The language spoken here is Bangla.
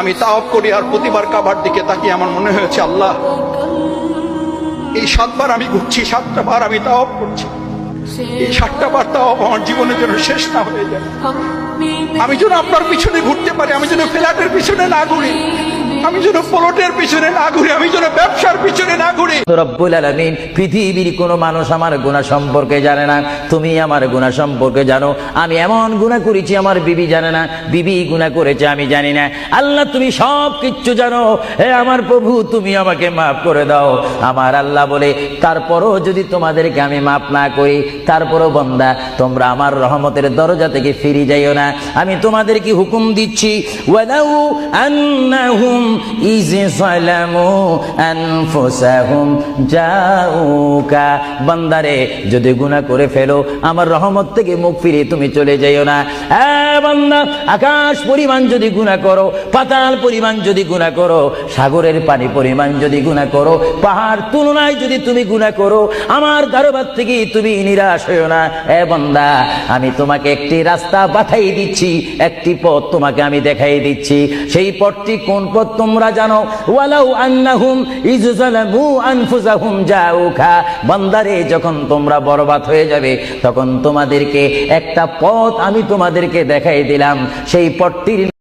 আমি তাওয়াব করি আর প্রতিবার কাবার দিকে তাকিয়ে আমার মনে হয়েছে, আল্লাহ, এই সাতবার আমি ঘুরছি সাতটা বার আমি তাওয়াব করছি। এই সাতটা বার তাওয়াব আমার জীবনের জন্য শেষ না হয়ে যায়। আমি যেন আপনার পিছনে ঘুরতে পারি আমি যেন ফ্ল্যাটের পিছনে না ঘুরি আমি যেন প্লটের পিছনে না ঘুরি আমি যেন ব্যবসার পিছনে না ঘুরি। রব্বুল আলামিন পৃথিবীর কোনো মানুষ আমার গুণা সম্পর্কে জানে না। তুমি আমার গুণা সম্পর্কে জানো। আমি এমন গুণা করেছি আমার বিবি জানে না। বিবি গুণা করেছে আমি জানি না। আল্লাহ তুমি সব কিচ্ছু জানো। হে আমার প্রভু তুমি আমাকে মাফ করে দাও। আমার আল্লাহ বলে তারপরও যদি তোমাদেরকে আমি মাফ না করি তারপরও বন্দা তোমরা আমার রহমতের দরজা থেকে ফিরে যাইও না। আমি তোমাদেরকে হুকুম দিচ্ছি, ওয়ালাউ বান্দারে, যদি গুনাহ করে ফেলো, আমার রহমত থেকে মুখ ফিরিয়ে তুমি চলে যাইও না। বান্দা, আকাশ পরিমাণ যদি গুনাহ করো, পাতাল পরিমাণ যদি গুনাহ করো, সাগরের পানি পরিমাণ যদি গুনাহ করো, পাহাড় তুলনায় যদি তুমি গুনাহ করো, আমার দরবার থেকে তুমি নিরাশ হইও না। এ বান্দা, আমি তোমাকে একটি রাস্তা পাঠাই দিচ্ছি। একটি পথ তোমাকে আমি দেখাই দিচ্ছি। সেই পথটি কোন পথ তোমরা জানো? জাউকা। বান্দারে, যখন তোমরা বরবাদ হয়ে যাবে, তখন তোমাদেরকে একটা পথ আমি তোমাদেরকে দেখাই দিলাম। সেই পথটির